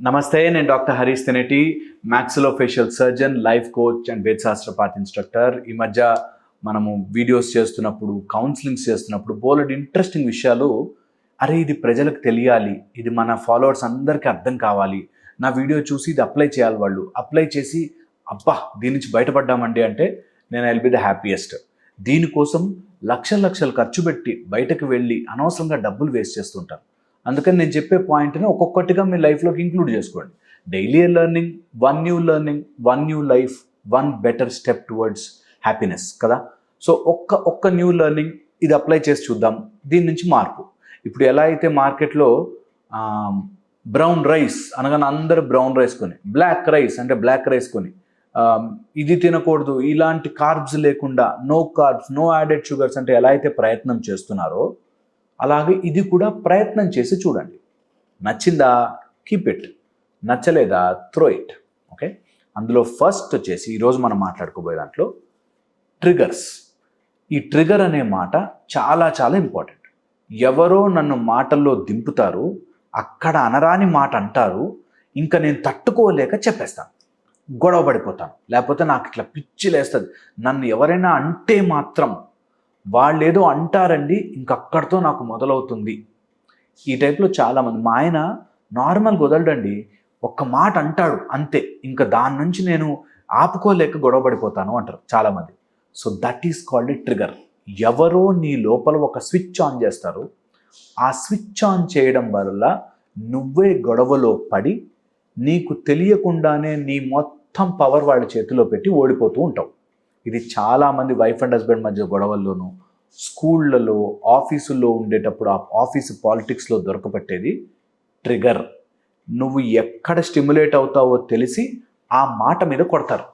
నమస్తే నేను doctor Harish Teneti maxillofacial surgeon life coach and వేదశాస్త్ర path instructor. ఈ మధ్య మనము వీడియోస్ చేస్తున్నప్పుడు కౌన్సిలింగ్స్ చేస్తున్నప్పుడు బోలెడ్ ఇంట్రెస్టింగ్ విషయాలు అరే ఇది ప్రజలకు తెలియాలి ఇది మన ఫాలోవర్స్ అందరికీ అర్థం కావాలి. నా వీడియో చూసి ఇది అప్లై చేయాలి వాళ్ళు. అప్లై చేసి అబ్బా దీని నుంచి బయటపడ్డామండి అంటే నేను ఐల్ బి ద హ్యాపీయెస్ట్. దీనికోసం లక్షల లక్షలు ఖర్చు పెట్టి బయటకు వెళ్ళి అనవసరంగా డబ్బులు వేస్ట్ చేస్తుంటాను అందుకని నేను చెప్పే పాయింట్ని ఒక్కొక్కటిగా మీ లైఫ్లోకి ఇంక్లూడ్ చేసుకోండి. Daily learning one new learning one new life one better step towards happiness కదా? సో ఒక్క ఒక్క న్యూ లెర్నింగ్ ఇది అప్లై చేసి చూద్దాం. దీని నుంచి మార్పు. ఇప్పుడు ఎలా అయితే మార్కెట్లో బ్రౌన్ రైస్ అనగానే అందరూ బ్రౌన్ రైస్ కొని బ్లాక్ రైస్ అంటే బ్లాక్ రైస్ కొని ఇది తినకూడదు ఇలాంటి కార్బ్స్ లేకుండా no carbs no added sugars అంటే ఎలా అయితే ప్రయత్నం చేస్తున్నారో అలాగే ఇది కూడా ప్రయత్నం చేసి చూడండి. నచ్చిందా? కీప్ ఇట్ నచ్చలేదా? త్రో ఇట్ ఓకే అందులో ఫస్ట్ వచ్చేసి ఈరోజు మనం మాట్లాడుకోబోయే దాంట్లో ట్రిగర్స్ ఈ ట్రిగర్ అనే మాట చాలా చాలా ఇంపార్టెంట్ ఎవరో నన్ను మాటల్లో దింపుతారు అక్కడ అనరాని మాట అంటారు ఇంకా నేను తట్టుకోలేక చెప్పేస్తాను. గొడవ పడిపోతాను. లేకపోతే నాకు ఇట్లా పిచ్చి లేస్తుంది. నన్ను ఎవరైనా అంటే మాత్రం వాళ్ళు ఏదో అంటారండి ఇంకక్కడితో నాకు మొదలవుతుంది. ఈ టైప్లో చాలామంది మా ఆయన నార్మల్గా వదలడండి ఒక్క మాట అంటాడు అంతే. ఇంకా దాని నుంచి నేను ఆపుకోలేక గొడవ పడిపోతాను అంటారు చాలామంది. So that is called trigger. ఎవరో నీ లోపల ఒక స్విచ్ ఆన్ చేస్తారు. ఆ స్విచ్ ఆన్ చేయడం వల్ల నువ్వే గొడవలో పడి నీకు తెలియకుండానే నీ మొత్తం పవర్ వాళ్ళ చేతిలో పెట్టి ఓడిపోతూ ఉంటావు. ఇది చాలామంది వైఫ్ అండ్ హస్బెండ్ మధ్య గొడవల్లోనూ స్కూళ్ళలో ఆఫీసుల్లో ఉండేటప్పుడు ఆ ఆఫీసు పాలిటిక్స్లో దొరకబట్టేది ట్రిగర్ నువ్వు ఎక్కడ స్టిమ్యులేట్ అవుతావో తెలిసి ఆ మాట మీద కొడతారు.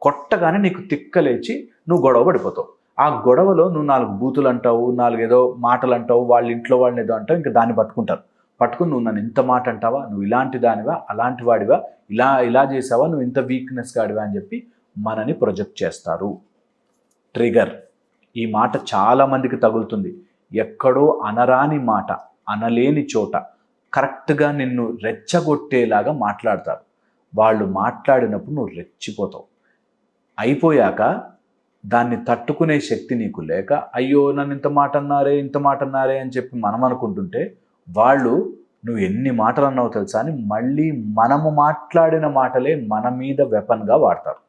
కొట్టగానే నీకు తిక్కలేచి నువ్వు గొడవ పడిపోతావు. ఆ గొడవలో నువ్వు నాలుగు బూతులు అంటావు నాలుగు ఏదో మాటలు అంటావు వాళ్ళ ఇంట్లో వాళ్ళని ఏదో అంటావు ఇంకా దాన్ని పట్టుకుంటారు. పట్టుకుని నువ్వు నన్ను ఇంత మాట అంటావా? నువ్వు ఇలాంటి దానివా? అలాంటి వాడివా? ఇలా ఇలా చేసావా? నువ్వు ఇంత వీక్నెస్ గాడివా? అని చెప్పి మనని ప్రొజెక్ట్ చేస్తారు. ట్రిగర్. ఈ మాట చాలామందికి తగులుతుంది. ఎక్కడో అనరాని మాట అనలేని చోట కరెక్ట్గా నిన్ను రెచ్చగొట్టేలాగా మాట్లాడతారు. వాళ్ళు మాట్లాడినప్పుడు నువ్వు రెచ్చిపోతావు. అయిపోయాక దాన్ని తట్టుకునే శక్తి నీకు లేక అయ్యో నన్ను ఇంత మాట అన్నారే ఇంత మాట అన్నారే అని చెప్పి మనం అనుకుంటుంటే వాళ్ళు నువ్వు ఎన్ని మాటలు అన్నావు తెలుసా అని మళ్ళీ మనము మాట్లాడిన మాటలే మన మీద వెపన్గా వాడతారు.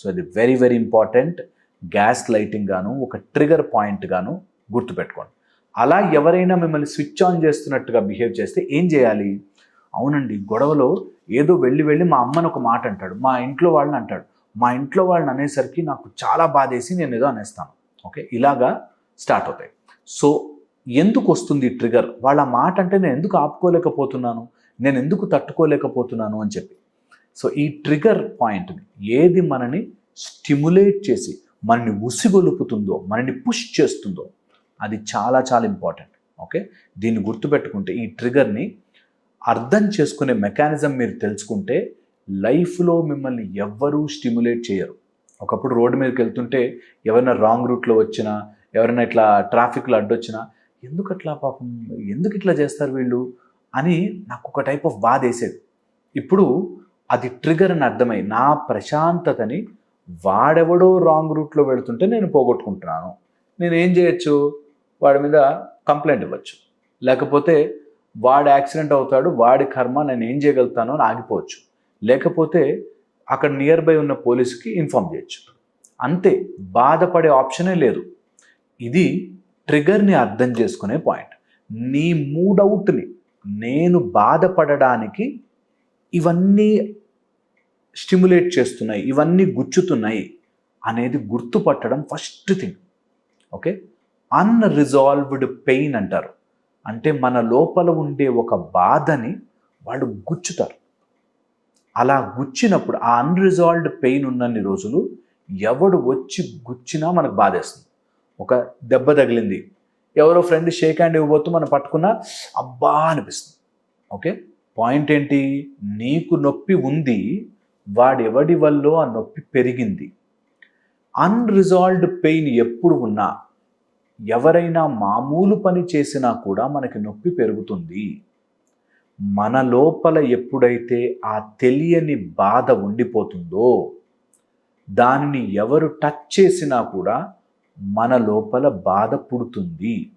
సో ఇది very very important gas lighting గాను ఒక ట్రిగర్ పాయింట్ గాను గుర్తుపెట్టుకోండి. అలా ఎవరైనా మిమ్మల్ని స్విచ్ ఆన్ చేస్తున్నట్టుగా బిహేవ్ చేస్తే ఏం చేయాలి? అవునండి గొడవలో ఏదో వెళ్ళి వెళ్ళి మా అమ్మని ఒక మాట అంటాడు మా ఇంట్లో వాళ్ళని అంటాడు. మా ఇంట్లో వాళ్ళని అనేసరికి నాకు చాలా బాధేసి నేను ఏదో అనేస్తాను. ఓకే ఇలాగా స్టార్ట్ అవుతాయి. సో ఎందుకు వస్తుంది ట్రిగర్ వాళ్ళ మాట అంటే నేను ఎందుకు ఆపుకోలేకపోతున్నాను? నేను ఎందుకు తట్టుకోలేకపోతున్నాను అని చెప్పి. సో ఈ ట్రిగర్ పాయింట్ని ఏది మనని స్టిములేట్ చేసి మనని ఉసిగొలుపుతుందో మనని పుష్ చేస్తుందో అది చాలా చాలా ఇంపార్టెంట్ ఓకే దీన్ని గుర్తుపెట్టుకుంటే ఈ ట్రిగర్ని అర్థం చేసుకునే మెకానిజం మీరు తెలుసుకుంటే లైఫ్లో మిమ్మల్ని ఎవ్వరూ స్టిములేట్ చేయరు. ఒకప్పుడు రోడ్డు మీదకి వెళ్తుంటే ఎవరైనా రాంగ్ రూట్లో వచ్చినా ఎవరైనా ఇట్లా ట్రాఫిక్లో అడ్డొచ్చినా ఎందుకు అట్లా పాపం? ఎందుకు ఇట్లా చేస్తారు వీళ్ళు? అని నాకు ఒక టైప్ ఆఫ్ బాధ వేసేది ఇప్పుడు అది ట్రిగర్ అని అర్థమై నా ప్రశాంతతని వాడెవడో రాంగ్ రూట్లో వెళుతుంటే నేను పోగొట్టుకుంటున్నాను. నేను ఏం చేయొచ్చు? వాడి మీద కంప్లైంట్ ఇవ్వచ్చు. లేకపోతే వాడు యాక్సిడెంట్ అవుతాడు వాడి కర్మ నేను ఏం చేయగలుగుతానో అని ఆగిపోవచ్చు. లేకపోతే అక్కడ నియర్ బై ఉన్న పోలీసుకి ఇన్ఫామ్ చేయొచ్చు. అంతే బాధపడే ఆప్షనే లేదు. ఇది ట్రిగర్ని అర్థం చేసుకునే పాయింట్ నీ మూడౌట్ని నేను బాధపడడానికి ఇవన్నీ స్టిములేట్ చేస్తున్నాయి ఇవన్నీ గుచ్చుతున్నాయి అనేది గుర్తుపట్టడం first thing okay unresolved pain అంటారు. అంటే మన లోపల ఉండే ఒక బాధని వాళ్ళు గుచ్చుతారు. అలా గుచ్చినప్పుడు ఆ అన్రిజాల్వ్డ్ పెయిన్ ఉన్నన్ని రోజులు ఎవడు వచ్చి గుచ్చినా మనకు బాధేస్తుంది. ఒక దెబ్బ తగిలింది. ఎవరో ఫ్రెండ్ షేక్ హ్యాండ్ ఇవ్వబోతూ మనం పట్టుకున్నా అబ్బా అనిపిస్తుంది. ఓకే పాయింట్ ఏంటి? నీకు నొప్పి ఉంది వాడెవడి వల్ల ఆ నొప్పి పెరిగింది? అన్రిజాల్వ్డ్ పెయిన్ ఎప్పుడు ఉన్నా ఎవరైనా మామూలు పని చేసినా కూడా మనకి నొప్పి పెరుగుతుంది. మన లోపల ఎప్పుడైతే ఆ తెలియని బాధ ఉండిపోతుందో దానిని ఎవరు టచ్ చేసినా కూడా మన లోపల బాధ పుడుతుంది.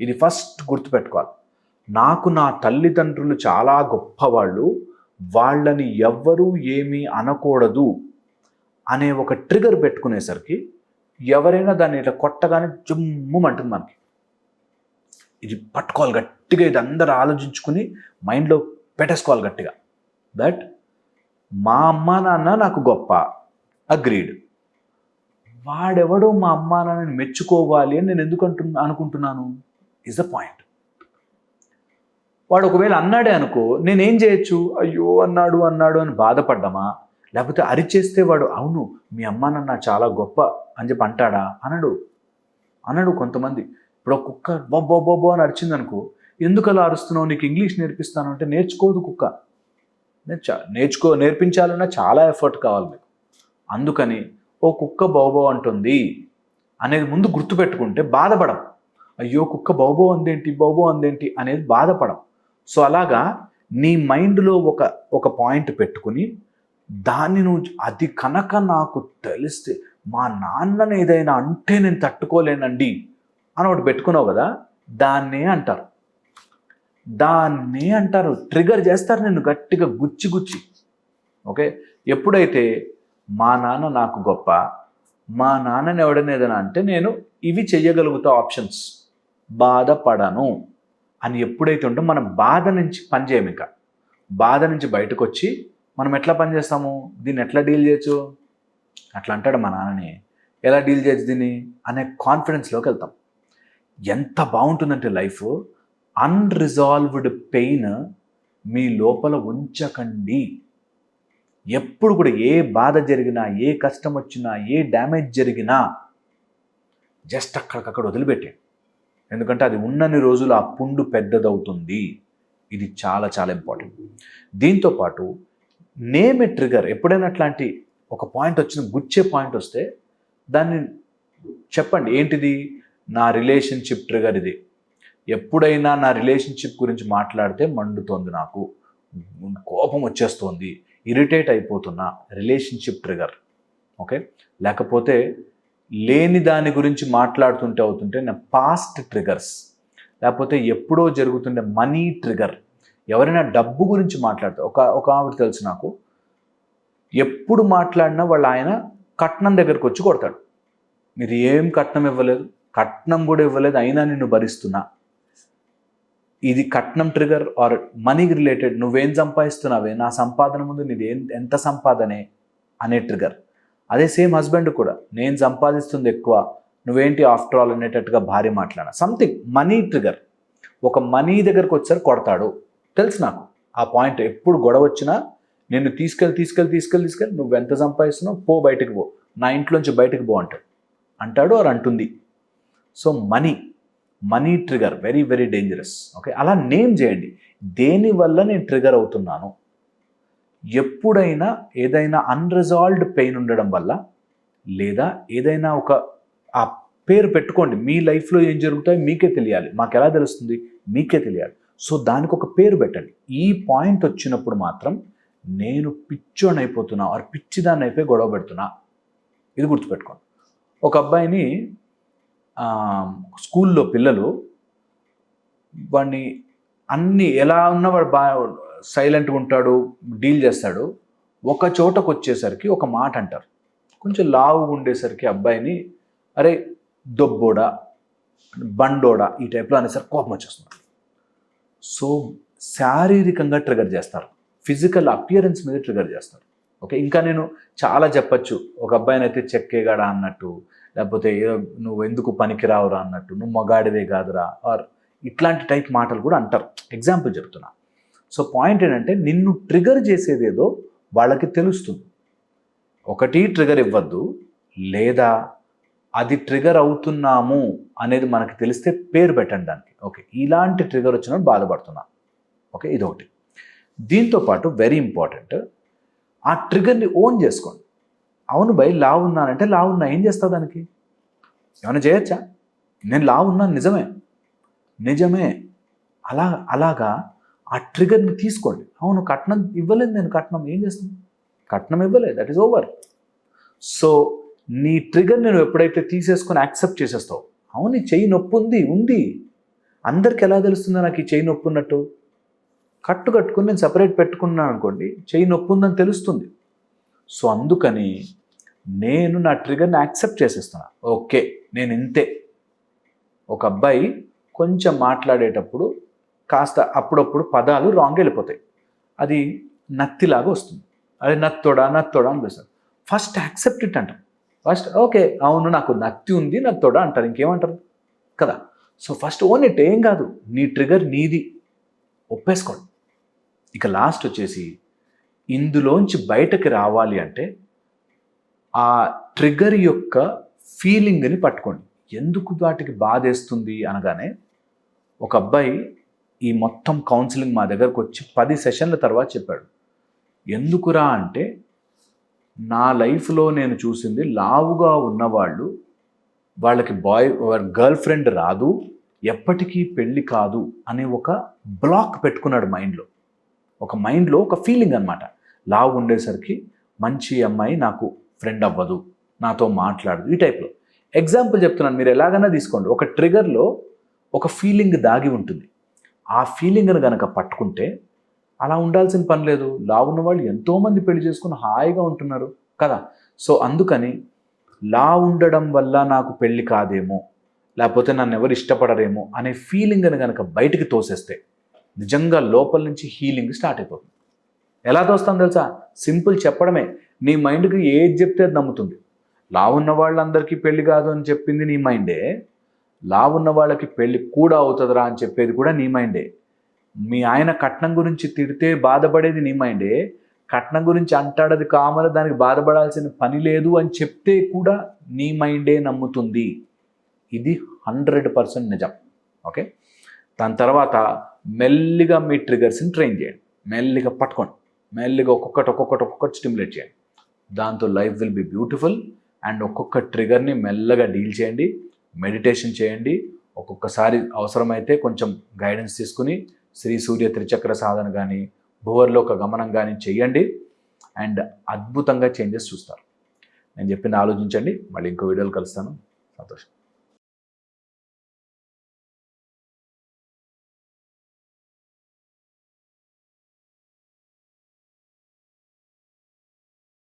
ఇది ఫస్ట్ గుర్తుపెట్టుకోవాలి. నాకు నా తల్లిదండ్రులు చాలా గొప్పవాళ్ళు. వాళ్ళని ఎవ్వరూ ఏమీ అనకూడదు అనే ఒక ట్రిగర్ పెట్టుకునేసరికి ఎవరైనా దాన్ని ఇట్లా కొట్టగానే జుమ్ముమంటుంది మనకి. ఇది పట్టుకోవాలి గట్టిగా ఇది అందరూ ఆలోచించుకుని మైండ్లో పెట్టేసుకోవాలి గట్టిగా. దట్ మా అమ్మ నాన్న నాకు గొప్ప. అగ్రీడ్. వాడెవడో మా అమ్మ నాన్నని మెచ్చుకోవాలి అని నేను ఎందుకు అనుకుంటున్నాను? Is the point. వాడు ఒకవేళ అన్నాడే అనుకో నేనేం చేయొచ్చు? అయ్యో అన్నాడు అన్నాడు అని బాధపడ్డామా? లేకపోతే అరిచేస్తే వాడు అవును మీ అమ్మ నాన్న చాలా గొప్ప అని చెప్పి అంటాడా? అనడు. అనడు కొంతమంది. ఇప్పుడు ఒక కుక్క బొబ్బో బొబ్బో అని అరిచింది అనుకో ఎందుకు అలా అరుస్తున్నావు? నీకు ఇంగ్లీష్ నేర్పిస్తాను అంటే నేర్చుకోదు కుక్క. నేర్చుకో నేర్పించాలన్నా చాలా ఎఫర్ట్ కావాలి మీకు. అందుకని ఓ కుక్క బౌబో అంటుంది అనేది ముందు గుర్తుపెట్టుకుంటే బాధపడం. అయ్యో కుక్క బౌబో అందేంటి? బౌబో అందేంటి? అనేది బాధపడం. సో అలాగా నీ మైండ్లో ఒక ఒక పాయింట్ పెట్టుకుని దాన్ని నువ్వు అది కనుక నాకు తెలిస్తే మా నాన్నని ఏదైనా అంటే నేను తట్టుకోలేనండి అని ఒకటి పెట్టుకున్నావు కదా దాన్నే అంటారు. దాన్నే అంటారు. ట్రిగర్ చేస్తారు నేను గట్టిగా గుచ్చి గుచ్చి. ఓకే? ఎప్పుడైతే మా నాన్న నాకు గొప్ప మా నాన్నని ఎవడైనా అంటే నేను ఇవి చెయ్యగలుగుతా ఆప్షన్స్. బాధపడను. అని ఎప్పుడైతే ఉంటే మనం బాధ నుంచి పనిచేయం ఇక. బాధ నుంచి బయటకు వచ్చి మనం ఎట్లా పనిచేస్తాము దీన్ని ఎట్లా డీల్ చేయొచ్చు? అట్లా అంటాడు మా నాన్నని. ఎలా డీల్ చేయొచ్చు దీన్ని? అనే కాన్ఫిడెన్స్లోకి వెళ్తాం. ఎంత బాగుంటుందంటే లైఫ్ అన్రిజాల్వ్డ్ పెయిన్ మీ లోపల ఉంచకండి. ఎప్పుడు కూడా ఏ బాధ జరిగినా ఏ కష్టం వచ్చినా ఏ డ్యామేజ్ జరిగినా జస్ట్ అక్కడికక్కడ వదిలిపెట్టండి ఎందుకంటే అది ఉన్నన్ని రోజులు ఆ పుండు పెద్దదవుతుంది. ఇది చాలా చాలా ఇంపార్టెంట్. దీంతోపాటు నేమ్ ఏ ట్రిగర్ ఎప్పుడైనా అట్లాంటి ఒక పాయింట్ వచ్చిన గుచ్చే పాయింట్ వస్తే దాన్ని చెప్పండి. ఏంటిది? నా రిలేషన్షిప్ ట్రిగర్ ఇది. ఎప్పుడైనా నా రిలేషన్షిప్ గురించి మాట్లాడితే మండుతోంది నాకు. కోపం వచ్చేస్తోంది. ఇరిటేట్ అయిపోతున్నా రిలేషన్షిప్ ట్రిగర్ ఓకే లేకపోతే లేని దాని గురించి మాట్లాడుతుంటే అవుతుంటే నా పాస్ట్ ట్రిగర్స్ లేకపోతే ఎప్పుడో జరుగుతుండే మనీ ట్రిగర్ ఎవరైనా డబ్బు గురించి మాట్లాడితే ఒక ఒక ఆవిడ తెలుసు నాకు ఎప్పుడు మాట్లాడినా వాళ్ళ ఆయన కట్నం దగ్గరకు వచ్చి కొడతాడు. మీరు ఏం కట్నం ఇవ్వలేదు? కట్నం కూడా ఇవ్వలేదు అయినా నిన్ను భరిస్తున్నా. ఇది కట్నం ట్రిగర్ ఆర్ మనీకి రిలేటెడ్ నువ్వేం సంపాదిస్తున్నావే? నా సంపాదన ముందు నీది ఏం ఎంత సంపాదనే? అనే ట్రిగర్ అదే సేమ్ హస్బెండ్ కూడా నేను సంపాదిస్తుంది ఎక్కువ నువ్వేంటి ఆఫ్టర్ ఆల్ అనేటట్టుగా భార్య మాట్లాడ. సంథింగ్ మనీ ట్రిగర్ ఒక మనీ దగ్గరకు వచ్చారు కొడతాడు. తెలుసు నాకు. ఆ పాయింట్ ఎప్పుడు గొడవ వచ్చినా నిన్ను తీసుకెళ్ళి తీసుకెళ్ళి తీసుకెళ్ళి తీసుకెళ్ళి నువ్వు ఎంత సంపాదిస్తున్నావు? పో బయటకు పో. నా ఇంట్లోంచి బయటకు పో అంటాడు. అంటాడు ఆర్ అంటుంది. So money money trigger very very dangerous okay అలా నేమ్ చేయండి. దేనివల్ల నేను ట్రిగర్ అవుతున్నాను? ఎప్పుడైనా ఏదైనా అన్రిజాల్వ్డ్ పెయిన్ ఉండడం వల్ల లేదా ఏదైనా ఒక ఆ పేరు పెట్టుకోండి. మీ లైఫ్లో ఏం జరుగుతాయో మీకే తెలియాలి. మాకు ఎలా తెలుస్తుంది? మీకే తెలియాలి. సో దానికి ఒక పేరు పెట్టండి. ఈ పాయింట్ వచ్చినప్పుడు మాత్రం నేను పిచ్చోని అయిపోతున్నా ఆర్ పిచ్చిదాన్ని అయిపోయి గొడవ పెడుతున్నా. ఇది గుర్తుపెట్టుకోండి. ఒక అబ్బాయిని స్కూల్లో పిల్లలు వాడిని అన్ని ఎలా ఉన్నా వాడు బాగా సైలెంట్గా ఉంటాడు డీల్ చేస్తాడు. ఒక చోటకు వచ్చేసరికి ఒక మాట అంటారు. కొంచెం లావు ఉండేసరికి అబ్బాయిని అరే దొబ్బోడా బండోడా ఈ టైప్లో అనేసరికి కోపం వచ్చేస్తుంది. సో శారీరకంగా ట్రిగర్ చేస్తారు. ఫిజికల్ అపియరెన్స్ మీద ట్రిగర్ చేస్తారు. ఓకే ఇంకా నేను చాలా చెప్పచ్చు. ఒక అబ్బాయిని అయితే చెక్కేగాడా అన్నట్టు లేకపోతే నువ్వు ఎందుకు పనికిరావురా అన్నట్టు నువ్వు మగాడివే కాదురా ఆర్ ఇట్లాంటి టైప్ మాటలు కూడా అంటారు. ఎగ్జాంపుల్ చెప్తున్నా. సో పాయింట్ ఏంటంటే నిన్ను ట్రిగర్ చేసేది ఏదో వాళ్ళకి తెలుస్తుంది. ఒకటి ట్రిగర్ ఇవ్వద్దు లేదా అది ట్రిగర్ అవుతున్నాము అనేది మనకు తెలిస్తే పేరు పెట్టండి దానికి. ఓకే ఇలాంటి ట్రిగర్ వచ్చినప్పుడు బాధపడుతున్నా. ఓకే ఇదొకటి. దీంతో పాటు వెరీ ఇంపార్టెంట్ ఆ ట్రిగర్ని ఓన్ చేసుకోండి. అవును బై లా ఉన్నానంటే లా ఉన్నా ఏం చేస్తావు దానికి? ఏమైనా చేయొచ్చా? నేను లా ఉన్నాను నిజమే. నిజమే. అలా అలాగా ఆ ట్రిగర్ని తీసుకోండి. అవును కట్నం ఇవ్వలేదు నేను కట్నం ఏం చేస్తాను కట్నం ఇవ్వలేదు దట్ ఈస్ ఓవర్ సో నీ ట్రిగర్ నేను ఎప్పుడైతే తీసేసుకొని యాక్సెప్ట్ చేసేస్తావు అవును ఈ చెయ్యి నొప్పి ఉంది ఉంది. అందరికి ఎలా తెలుస్తుందో నాకు ఈ చెయ్యి నొప్పి ఉన్నట్టు? కట్టు కట్టుకుని నేను సపరేట్ పెట్టుకున్నాను అనుకోండి చెయ్యి నొప్పి ఉందని తెలుస్తుంది. సో అందుకని నేను నా ట్రిగర్ని యాక్సెప్ట్ చేసేస్తున్నా. ఓకే నేను ఇంతే. ఒక అబ్బాయి కొంచెం మాట్లాడేటప్పుడు కాస్త అప్పుడప్పుడు పదాలు రాంగ్ వెళ్ళిపోతాయి. అది నత్తిలాగా వస్తుంది. అది నత్తోడా నత్తోడా అనిపిస్తుంది. First accept it first okay అవును నాకు నత్తి ఉంది నత్తోడా అంటారు. ఇంకేమంటారు? కదా. సో ఫస్ట్ ఓన్ ఇట్ ఏం కాదు. నీ ట్రిగర్ నీది. ఒప్పేసుకోండి. ఇక లాస్ట్ వచ్చేసి ఇందులోంచి బయటకి రావాలి అంటే ఆ ట్రిగర్ యొక్క ఫీలింగ్ని పట్టుకోండి. ఎందుకు వాటికి బాధేస్తుంది అనగానే ఒక అబ్బాయి ఈ మొత్తం కౌన్సిలింగ్ మా దగ్గరకు వచ్చి పది సెషన్ల తర్వాత చెప్పాడు. ఎందుకురా అంటే నా లైఫ్లో నేను చూసింది లావుగా ఉన్నవాళ్ళు వాళ్ళకి బాయ్ గర్ల్ ఫ్రెండ్ రాదు ఎప్పటికీ పెళ్ళి కాదు అనే ఒక బ్లాక్ పెట్టుకున్నాడు మైండ్లో ఒక మైండ్లో ఒక ఫీలింగ్ అనమాట లావు ఉండేసరికి మంచి అమ్మాయి నాకు ఫ్రెండ్ అవ్వదు నాతో మాట్లాడదు ఈ టైప్లో ఎగ్జాంపుల్ చెప్తున్నాను మీరు ఎలాగైనా తీసుకోండి. ఒక ట్రిగర్లో ఒక ఫీలింగ్ దాగి ఉంటుంది. ఆ ఫీలింగ్ని కనుక పట్టుకుంటే అలా ఉండాల్సిన పని లేదు. లా వాళ్ళు ఎంతోమంది పెళ్ళి చేసుకుని హాయిగా ఉంటున్నారు కదా. సో అందుకని లా ఉండడం వల్ల నాకు పెళ్ళి కాదేమో లేకపోతే నన్ను ఎవరు ఇష్టపడరేమో అనే ఫీలింగ్ని కనుక బయటికి తోసేస్తే నిజంగా లోపల నుంచి హీలింగ్ స్టార్ట్ అయిపోతుంది. ఎలా తోస్తాం తెలుసా? సింపుల్ చెప్పడమే. నీ మైండ్కి ఏది చెప్తే అది నమ్ముతుంది. లా ఉన్న వాళ్ళందరికీ పెళ్ళి కాదు అని చెప్పింది నీ మైండే లావు ఉన్న వాళ్ళకి పెళ్ళి కూడా అవుతుందిరా అని చెప్పేది కూడా నీ మైండే. మీ ఆయన కట్నం గురించి తిడితే బాధపడేది నీ మైండే. కట్నం గురించి అంటాడది కామల దానికి బాధపడాల్సిన పని లేదు అని చెప్తే కూడా నీ మైండే నమ్ముతుంది. ఇది హండ్రెడ్ పర్సెంట్ నిజం. ఓకే? దాని తర్వాత మెల్లిగా మీ ట్రిగర్స్ని ట్రైన్ చేయండి. మెల్లిగా పట్టుకోండి. మెల్లిగా ఒక్కొక్కటి ఒక్కొక్కటి ఒక్కొక్కటి స్టిమ్యులేట్ చేయండి. దాంతో life will be beautiful and ఒక్కొక్క ట్రిగర్ని మెల్లగా డీల్ చేయండి. మెడిటేషన్ చేయండి. ఒక్కొక్కసారి అవసరమైతే కొంచెం గైడెన్స్ తీసుకుని శ్రీ సూర్య త్రిచక్ర సాధన కానీ భూవర్లోక గమనం కానీ చేయండి. అండ్ అద్భుతంగా చేంజెస్ చూస్తారు. నేను చెప్పింది ఆలోచించండి. మళ్ళీ ఇంకో వీడియోలు కలుస్తాను. సంతోషం.